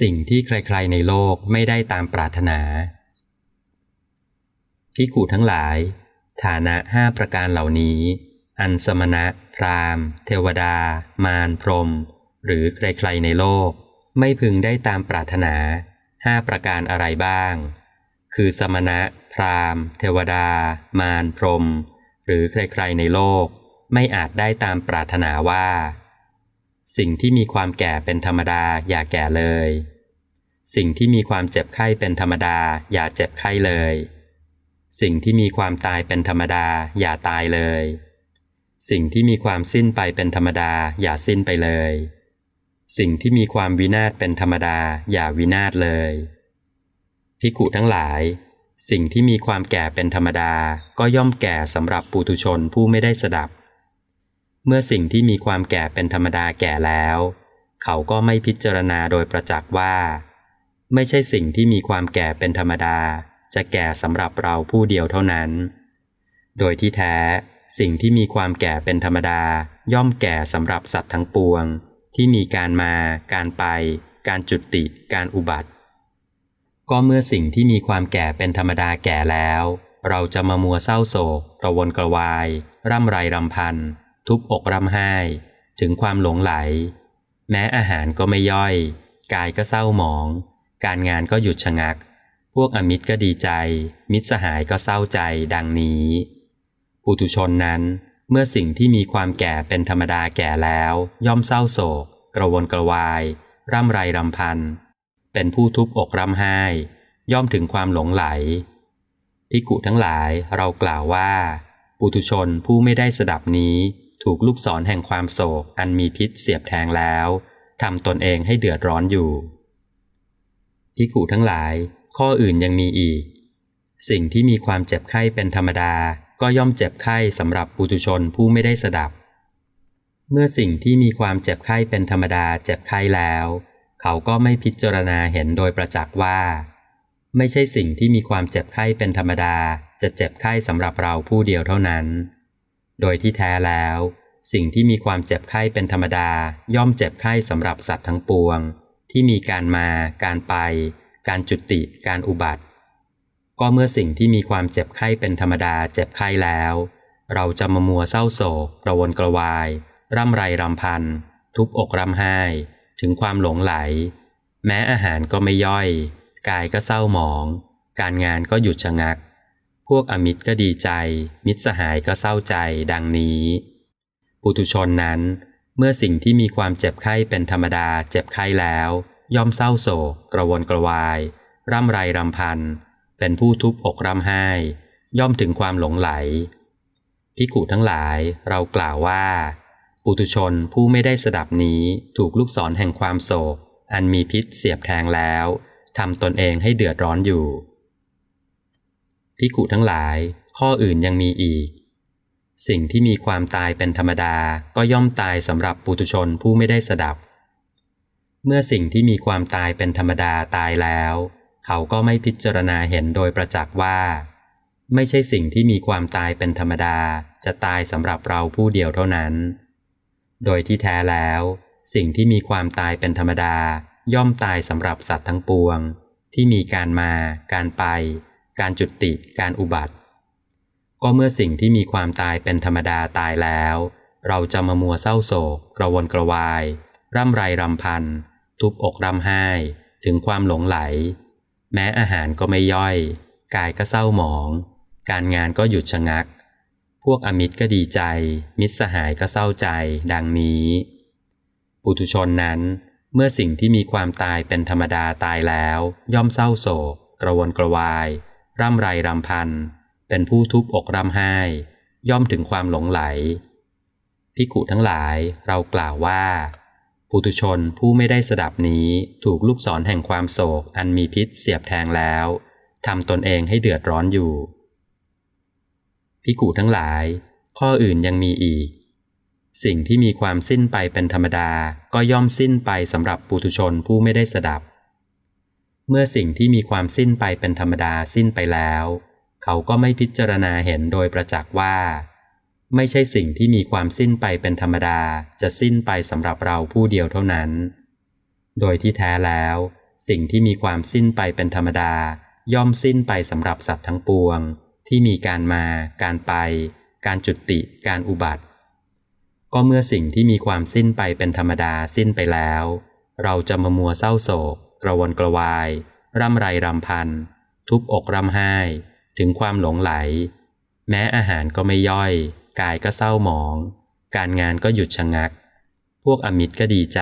สิ่งที่ใครๆในโลกไม่ได้ตามปรารถนาพิขูทั้งหลาย ฐานะห้าประการเหล่านี้ อันสมณะ พราหมณ์ เทวดา มารพรม หรือใครๆในโลก ไม่พึงได้ตามปรารถนาห้าประการอะไรบ้าง คือสมณะ พราหมณ์ เทวดา มารพรม หรือใครๆในโลก ไม่อาจได้ตามปรารถนาว่า สิ่งที่มีความแก่เป็นธรรมดาอย่าแก่เลย สิ่งที่มีความเจ็บไข้เป็นธรรมดาอย่าเจ็บไข้เลย สิ่งที่มีความตายเป็นธรรมดาอย่าตายเลย สิ่งที่มีความสิ้นไปเป็นธรรมดาอย่าสิ้นไปเลย สิ่งที่มีความวินาศเป็นธรรมดาอย่าวินาศเลยพิกุทั้งหลาย สิ่งที่มีความแก่เป็นธรรมดาก็ย่อมแก่สำหรับปุถุชนผู้ไม่ได้สดับ เมื่อสิ่งที่มีความแก่เป็นธรรมดาแก่แล้ว เขาก็ไม่พิจารณาโดยประจักษ์ว่า ไม่ใช่สิ่งที่มีความแก่เป็นธรรมดา จะแก่สำหรับเราผู้เดียวเท่านั้น โดยที่แท้ สิ่งที่มีความแก่เป็นธรรมดา ย่อมแก่สำหรับสัตว์ทั้งปวง ที่มีการมา การไป การจุติ การอุบัติ ก็เมื่อสิ่งที่มีความแก่เป็นธรรมดาแก่แล้ว เราจะมามัวเศร้าโศกกระวนกระวาย ร่ำไรรำพัน ทุบอกร่ำไห้ ถึงความหลงไหล แม้อาหารก็ไม่ย่อย กายก็เศร้าหมอง การงานก็หยุดชะงัก พวกอมิตรก็ดีใจ มิตรสหายก็เศร้าใจดังนี้ปุถุชนนั้นเมื่อสิ่งที่มีความแก่เป็นธรรมดาแก่แล้ว ย่อมเศร้าโศก กระวนกระวาย ร่ำไรรำพัน เป็นผู้ทุบอกร่ำไห้ ย่อมถึงความหลงไหลพิกุทั้งหลายเรากล่าวว่า ปุถุชนผู้ไม่ได้สดับนี้ ถูกลูกศรแห่งความโศกอันมีพิษเสียบแทงแล้วทำตนเองให้เดือดร้อนอยู่พิกุทั้งหลาย ข้ออื่นยังมีอีก สิ่งที่มีความเจ็บไข้เป็นธรรมดาก็ย่อมเจ็บไข้สำหรับปุถุชนผู้ไม่ได้สดับ เมื่อสิ่งที่มีความเจ็บไข้เป็นธรรมดาเจ็บไข้แล้ว เขาก็ไม่พิจารณาเห็นโดยประจักษ์ว่า ไม่ใช่สิ่งที่มีความเจ็บไข้เป็นธรรมดาจะเจ็บไข้สำหรับเราผู้เดียวเท่านั้น โดยที่แท้แล้ว สิ่งที่มีความเจ็บไข้เป็นธรรมดา ย่อมเจ็บไข้สำหรับสัตว์ทั้งปวง ที่มีการมา การไป การจุติ การอุบัติ ก็เมื่อสิ่งที่มีความเจ็บไข้เป็นธรรมดาเจ็บไข้แล้ว เราจะมามัวเศร้าโศกกระวนกระวาย ร่ำไรรำพัน ทุบอกร่ำไห้ ถึงความหลงไหล แม้อาหารก็ไม่ย่อย กายก็เศร้าหมอง การงานก็หยุดชะงัก พวกอมิตรก็ดีใจ มิตรสหายก็เศร้าใจดังนี้ ปุถุชนนั้น เมื่อสิ่งที่มีความเจ็บไข้เป็นธรรมดาเจ็บไข้แล้ว ย่อมเศร้าโศก กระวนกระวาย ร่ำไรรำพัน เป็นผู้ทุบอกร่ำไห้ ย่อมถึงความหลงไหลพิกุทั้งหลายเรากล่าวว่า ปุตุชนผู้ไม่ได้สดับนี้ถูกลูกศรแห่งความโศก อันมีพิษเสียบแทงแล้วทำตนเองให้เดือดร้อนอยู่ พิกุทั้งหลาย ข้ออื่นยังมีอีก สิ่งที่มีความตายเป็นธรรมดาก็ย่อมตายสำหรับปุตุชนผู้ไม่ได้สดับ เมื่อสิ่งที่มีความตายเป็นธรรมดาตายแล้ว เขาก็ไม่พิจารณาเห็นโดยประจักษ์ว่า ไม่ใช่สิ่งที่มีความตายเป็นธรรมดาจะตายสำหรับเราผู้เดียวเท่านั้น โดยที่แท้แล้ว สิ่งที่มีความตายเป็นธรรมดาย่อมตายสำหรับสัตว์ทั้งปวง ที่มีการมา การไป การจุติการอุบัติ ก็เมื่อสิ่งที่มีความตายเป็นธรรมดาตายแล้ว เราจะมามัวเศร้าโศก กระวนกระวาย ร่ำไรรำพัน ทุบอกร่ำไห้ ถึงความหลงไหล แม้อาหารก็ไม่ย่อย กายก็เศร้าหมอง การงานก็หยุดชะงัก พวกอมิตรก็ดีใจ มิตรสหายก็เศร้าใจ ดังนี้ปุถุชนนั้นเมื่อสิ่งที่มีความตายเป็นธรรมดาตายแล้ว ย่อมเศร้าโศก กระวนกระวาย ร่ำไรรำพัน เป็นผู้ทุบอกร่ำไห้ ย่อมถึงความหลงไหลพิกุทั้งหลายเรากล่าวว่า ปุถุชนผู้ไม่ได้สดับนี้ถูกลูกศรแห่งความโศกอันมีพิษเสียบแทงแล้วทำตนเองให้เดือดร้อนอยู่พิกูทั้งหลาย ข้ออื่นยังมีอีก สิ่งที่มีความสิ้นไปเป็นธรรมดาก็ย่อมสิ้นไปสำหรับปุถุชนผู้ไม่ได้สดับ เมื่อสิ่งที่มีความสิ้นไปเป็นธรรมดาสิ้นไปแล้ว เขาก็ไม่พิจารณาเห็นโดยประจักษ์ว่า ไม่ใช่สิ่งที่มีความสิ้นไปเป็นธรรมดาจะสิ้นไปสำหรับเราผู้เดียวเท่านั้น โดยที่แท้แล้ว สิ่งที่มีความสิ้นไปเป็นธรรมดา ย่อมสิ้นไปสำหรับสัตว์ทั้งปวง ที่มีการมา การไป การจุติ การอุบัติ ก็เมื่อสิ่งที่มีความสิ้นไปเป็นธรรมดาสิ้นไปแล้ว เราจะมามัวเศร้าโศก กระวนกระวาย ร่ำไรรำพัน ทุบอกร่ำไห้ ถึงความหลงไหล แม้อาหารก็ไม่ย่อย กายก็เศร้าหมอง การงานก็หยุดชะงัก พวกอมิตรก็ดีใจ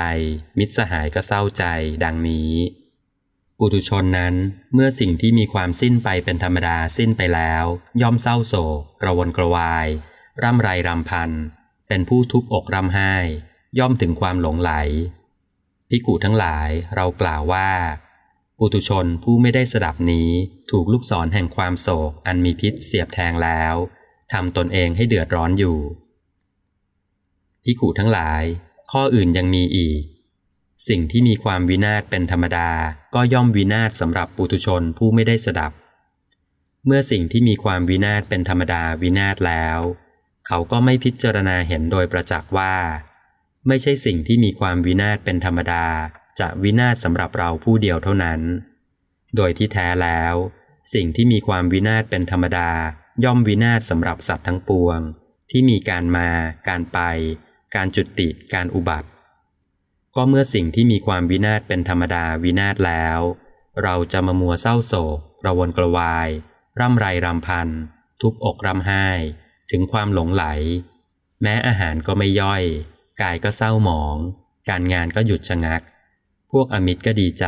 มิตรสหายก็เศร้าใจ ดังนี้ ปุถุชนนั้นเมื่อสิ่งที่มีความสิ้นไปเป็นธรรมดาสิ้นไปแล้ว ย่อมเศร้าโศก กระวนกระวาย ร่ำไรรำพัน เป็นผู้ทุบอกร่ำไห้ ย่อมถึงความหลงไหล พิกุทั้งหลายเรากล่าวว่า ปุถุชนผู้ไม่ได้สดับนี้ถูกลูกศรแห่งความโศกอันมีพิษเสียบแทงแล้วทำตนเองให้เดือดร้อนอยู่พิกุทั้งหลาย ข้ออื่นยังมีอีก สิ่งที่มีความวินาศเป็นธรรมดาก็ย่อมวินาศสำหรับปุถุชนผู้ไม่ได้สดับ เมื่อสิ่งที่มีความวินาศเป็นธรรมดาวินาศแล้ว เขาก็ไม่พิจารณาเห็นโดยประจักษ์ว่า ไม่ใช่สิ่งที่มีความวินาศเป็นธรรมดา จะวินาศสำหรับเราผู้เดียวเท่านั้น โดยที่แท้แล้ว สิ่งที่มีความวินาศเป็นธรรมดา ย่อมวินาศสำหรับสัตว์ทั้งปวง ที่มีการมา การไป การจุติ การอุบัติ ก็เมื่อสิ่งที่มีความวินาศเป็นธรรมดาวินาศแล้ว เราจะมามัวเศร้าโศกกระวนกระวาย ร่ำไรรำพัน ทุบอกร่ำไห้ ถึงความหลงไหล แม้อาหารก็ไม่ย่อย กายก็เศร้าหมอง การงานก็หยุดชะงัก พวกอมิตรก็ดีใจ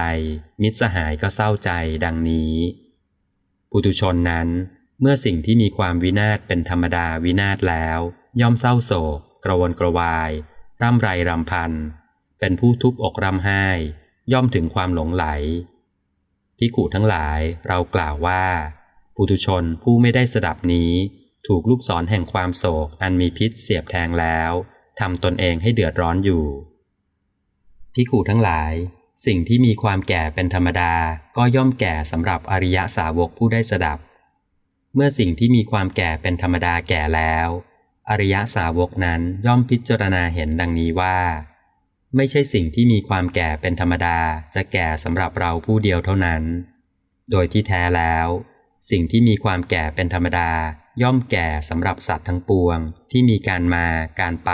มิตรสหายก็เศร้าใจดังนี้ปุถุชนนั้นเมื่อสิ่งที่มีความวินาศเป็นธรรมดาวินาศแล้ว ย่อมเศร้าโศก กระวนกระวาย ร่ำไรรำพัน เป็นผู้ทุบอกร่ำไห้ ย่อมถึงความหลงไหลที่ขู่ทั้งหลายเรากล่าวว่า ปุถุชนผู้ไม่ได้สดับนี้ ถูกลูกศรแห่งความโศกอันมีพิษเสียบแทงแล้ว ทำตนเองให้เดือดร้อนอยู่ ที่ขู่ทั้งหลาย สิ่งที่มีความแก่เป็นธรรมดาก็ย่อมแก่สำหรับอริยสาวกผู้ได้สดับ เมื่อสิ่งที่มีความแก่เป็นธรรมดาแก่แล้ว อริยสาวกนั้นย่อมพิจารณาเห็นดังนี้ว่า ไม่ใช่สิ่งที่มีความแก่เป็นธรรมดาจะแก่สำหรับเราผู้เดียวเท่านั้น โดยที่แท้แล้ว สิ่งที่มีความแก่เป็นธรรมดา ย่อมแก่สำหรับสัตว์ทั้งปวง ที่มีการมา การไป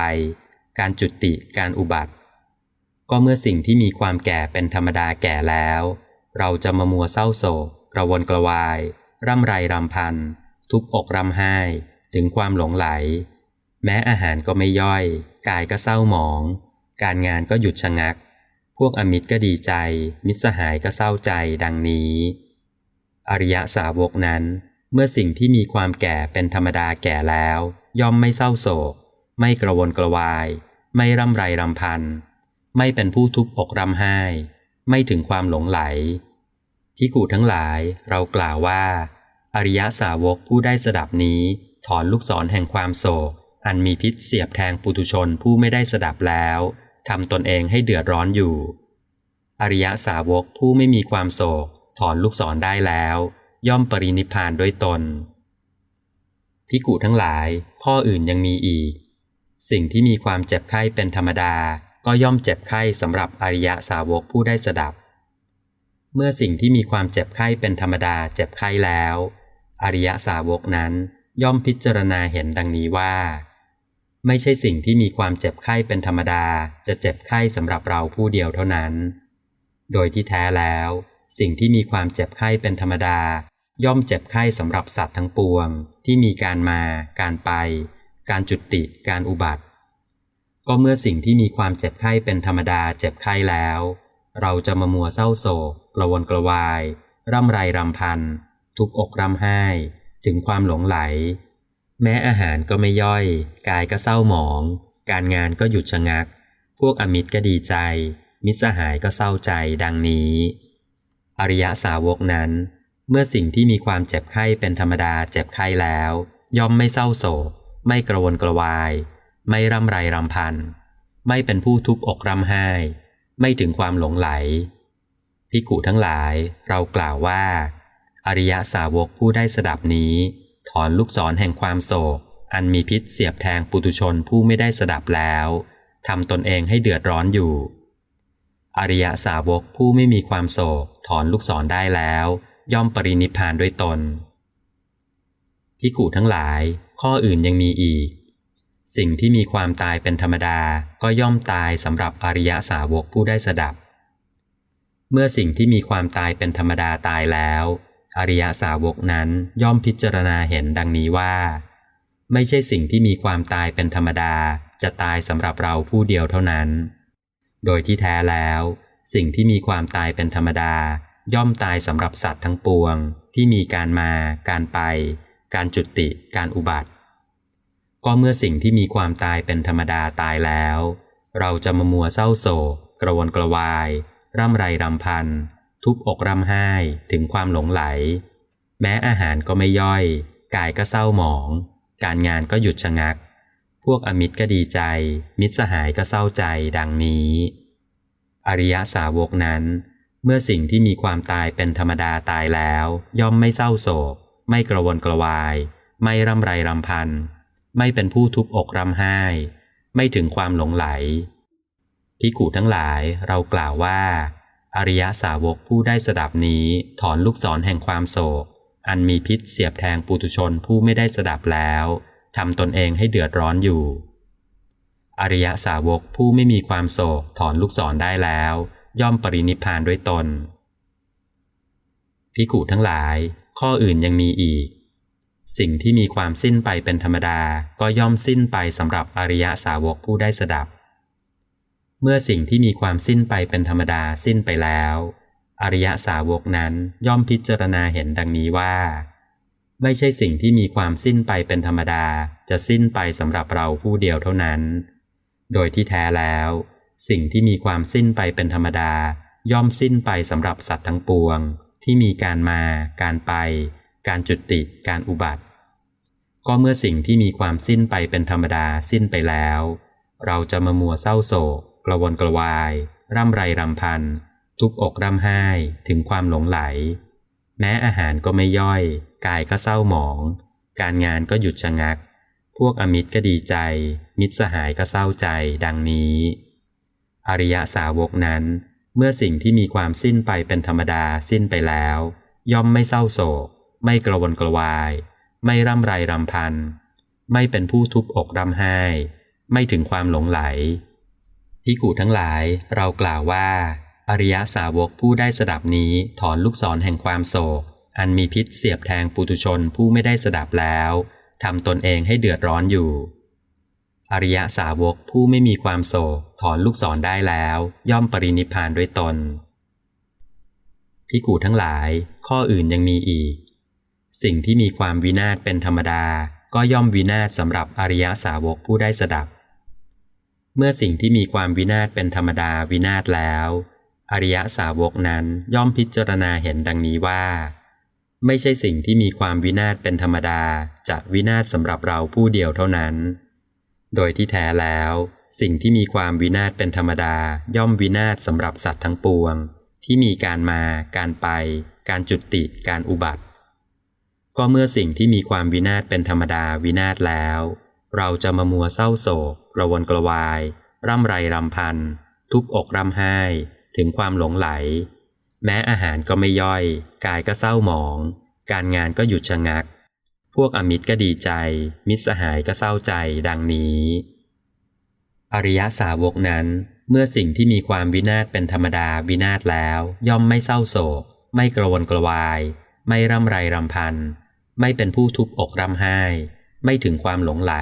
การจุติ การอุบัติ ก็เมื่อสิ่งที่มีความแก่เป็นธรรมดาแก่แล้ว เราจะมามัวเศร้าโศกกระวนกระวาย ร่ำไรรำพัน ทุบอกร่ำไห้ ถึงความหลงไหล แม้อาหารก็ไม่ย่อย กายก็เศร้าหมอง การงานก็หยุดชะงัก พวกอมิตรก็ดีใจ มิตรสหายก็เศร้าใจดังนี้ อริยสาวกนั้น เมื่อสิ่งที่มีความแก่เป็นธรรมดาแก่แล้ว ย่อมไม่เศร้าโศก ไม่กระวนกระวาย ไม่ร่ำไรรำพัน ไม่เป็นผู้ทุบอกร่ำไห้ ไม่ถึงความหลงไหลที่กูทั้งหลายเรากล่าวว่า อริยสาวกผู้ได้สดับนี้ ถอนลูกศรแห่งความโศก อันมีพิษเสียบแทงปุตุชนผู้ไม่ได้สดับแล้วทำตนเองให้เดือดร้อนอยู่ อริยสาวกผู้ไม่มีความโศก ถอนลูกศรได้แล้ว ย่อมปรินิพานด้วยตนพิกุทั้งหลาย ข้ออื่นยังมีอีก สิ่งที่มีความเจ็บไข้เป็นธรรมดา ก็ย่อมเจ็บไข้สำหรับอริยสาวกผู้ได้สดับ เมื่อสิ่งที่มีความเจ็บไข้เป็นธรรมดาเจ็บไข้แล้ว อริยสาวกนั้นย่อมพิจารณาเห็นดังนี้ว่า ไม่ใช่สิ่งที่มีความเจ็บไข้เป็นธรรมดาจะเจ็บไข้สำหรับเราผู้เดียวเท่านั้น โดยที่แท้แล้ว สิ่งที่มีความเจ็บไข้เป็นธรรมดา ย่อมเจ็บไข้สำหรับสัตว์ทั้งปวง ที่มีการมา การไป การจุติ การอุบัติ ก็เมื่อสิ่งที่มีความเจ็บไข้เป็นธรรมดาเจ็บไข้แล้ว เราจะมามัวเศร้าโศกกระวนกระวาย ร่ำไรรำพัน ทุบอกร่ำไห้ ถึงความหลงไหล แม้อาหารก็ไม่ย่อย กายก็เศร้าหมอง การงานก็หยุดชะงัก พวกอมิตรก็ดีใจ มิตรสหายก็เศร้าใจดังนี้ อริยสาวกนั้น เมื่อสิ่งที่มีความเจ็บไข้เป็นธรรมดาเจ็บไข้แล้ว ย่อมไม่เศร้าโศก ไม่กระวนกระวาย ไม่ร่ำไรรำพัน ไม่เป็นผู้ทุบอกร่ำไห้ ไม่ถึงความหลงไหลพิกุทั้งหลายเรากล่าวว่า อริยสาวกผู้ได้สดับนี้ ถอนลูกศรแห่งความโศก อันมีพิษเสียบแทงปุตุชนผู้ไม่ได้สดับแล้วทำตนเองให้เดือดร้อนอยู่ อริยสาวกผู้ไม่มีความโศกถอนลูกศรได้แล้ว ย่อมปรินิพานด้วยตนพิกูทั้งหลาย ข้ออื่นยังมีอีก สิ่งที่มีความตายเป็นธรรมดาก็ย่อมตายสำหรับอริยสาวกผู้ได้สดับ เมื่อสิ่งที่มีความตายเป็นธรรมดาตายแล้ว อริยสาวกนั้นย่อมพิจารณาเห็นดังนี้ว่า ไม่ใช่สิ่งที่มีความตายเป็นธรรมดาจะตายสำหรับเราผู้เดียวเท่านั้น โดยที่แท้แล้ว สิ่งที่มีความตายเป็นธรรมดา ย่อมตายสำหรับสัตว์ทั้งปวง ที่มีการมา การไป การจุติ การอุบัติ ก็เมื่อสิ่งที่มีความตายเป็นธรรมดาตายแล้ว เราจะมามัวเศร้าโศก กระวนกระวาย ร่ำไรรำพัน ทุบอกร่ำไห้ถึงความหลงไหล แม้อาหารก็ไม่ย่อย กายก็เศร้าหมอง การงานก็หยุดชะงัก พวกอมิตรก็ดีใจ มิตรสหายก็เศร้าใจดังนี้ อริยสาวกนั้น เมื่อสิ่งที่มีความตายเป็นธรรมดาตายแล้ว ย่อมไม่เศร้าโศก ไม่กระวนกระวาย ไม่ร่ำไรรำพัน ไม่เป็นผู้ทุบอกร่ำไห้ ไม่ถึงความหลงไหลพิกูทั้งหลายเรากล่าวว่า อริยสาวกผู้ได้สดับนี้ถอนลูกศรแห่งความโศก อันมีพิษเสียบแทงปุตุชนผู้ไม่ได้สดับแล้วทำตนเองให้เดือดร้อนอยู่ อริยสาวกผู้ไม่มีความโศกถอนลูกศรได้แล้ว ย่อมปรินิพานด้วยตนพิกุทั้งหลาย ข้ออื่นยังมีอีก สิ่งที่มีความสิ้นไปเป็นธรรมดาก็ย่อมสิ้นไปสำหรับอริยสาวกผู้ได้สดับ เมื่อสิ่งที่มีความสิ้นไปเป็นธรรมดาสิ้นไปแล้ว อริยสาวกนั้นย่อมพิจารณาเห็นดังนี้ว่า ไม่ใช่สิ่งที่มีความสิ้นไปเป็นธรรมดาจะสิ้นไปสำหรับเราผู้เดียวเท่านั้น โดยที่แท้แล้ว สิ่งที่มีความสิ้นไปเป็นธรรมดา ย่อมสิ้นไปสำหรับสัตว์ทั้งปวง ที่มีการมา การไป การจุติ การอุบัติ ก็เมื่อสิ่งที่มีความสิ้นไปเป็นธรรมดาสิ้นไปแล้ว เราจะมามัวเศร้าโศก กระวนกระวาย ร่ำไรรำพัน ทุบอกร่ำไห้ถึงความหลงไหล แม้อาหารก็ไม่ย่อย กายก็เศร้าหมอง การงานก็หยุดชะงัก พวกอมิตรก็ดีใจ มิตรสหายก็เศร้าใจดังนี้ อริยสาวกนั้น เมื่อสิ่งที่มีความสิ้นไปเป็นธรรมดาสิ้นไปแล้ว ย่อมไม่เศร้าโศก ไม่กระวนกระวาย ไม่ร่ำไรรำพัน ไม่เป็นผู้ทุบอกร่ำไห้ ไม่ถึงความหลงไหลพิกูทั้งหลายเรากล่าวว่า อริยสาวกผู้ได้สดับนี้ถอนลูกศรแห่งความโศก อันมีพิษเสียบแทงปุตุชนผู้ไม่ได้สดับแล้วทำตนเองให้เดือดร้อนอยู่ อริยสาวกผู้ไม่มีความโศกถอนลูกศรได้แล้ว ย่อมปรินิพานด้วยตนพิกูทั้งหลาย ข้ออื่นยังมีอีก สิ่งที่มีความวินาศเป็นธรรมดา ก็ย่อมวินาศสำหรับอริยสาวกผู้ได้สดับ เมื่อสิ่งที่มีความวินาศเป็นธรรมดาวินาศแล้ว อริยสาวกนั้นย่อมพิจารณาเห็นดังนี้ว่า ไม่ใช่สิ่งที่มีความวินาศเป็นธรรมดาจะวินาศสำหรับเราผู้เดียวเท่านั้น โดยที่แท้แล้ว สิ่งที่มีความวินาศเป็นธรรมดาย่อมวินาศสำหรับสัตว์ทั้งปวง ที่มีการมา การไป การจุติการอุบัติ ก็เมื่อสิ่งที่มีความวินาศเป็นธรรมดาวินาศแล้ว เราจะมามัวเศร้าโศกกระวนกระวาย ร่ำไรรำพัน ทุบอกร่ำไห้ ถึงความหลงไหล แม้อาหารก็ไม่ย่อย กายก็เศร้าหมอง การงานก็หยุดชะงัก พวกอมิตรก็ดีใจ มิตรสหายก็เศร้าใจดังนี้ อริยสาวกนั้น เมื่อสิ่งที่มีความวินาศเป็นธรรมดาวินาศแล้ว ย่อมไม่เศร้าโศก ไม่กระวนกระวาย ไม่ร่ำไรรำพัน ไม่เป็นผู้ทุบอกร่ำไห้ ไม่ถึงความหลงไหล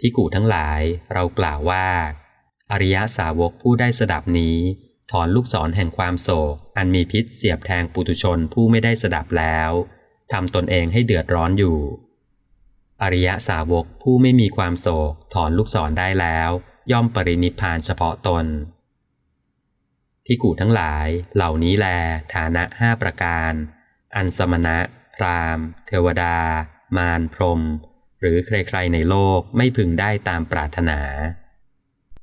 ที่กูทั้งหลายเรากล่าวว่า อริยสาวกผู้ได้สดับนี้ ถอนลูกศรแห่งความโศก อันมีพิษเสียบแทงปุตุชนผู้ไม่ได้สดับแล้ว ทำตนเองให้เดือดร้อนอยู่ อริยสาวกผู้ไม่มีความโศกถอนลูกศรได้แล้ว ย่อมปรินิพานเฉพาะตนที่กูทั้งหลายเหล่านี้แล ฐานะห้าประการ อันสมณะ พรามเทวดา มารพรม หรือใครๆในโลกไม่พึงได้ตามปรารถนา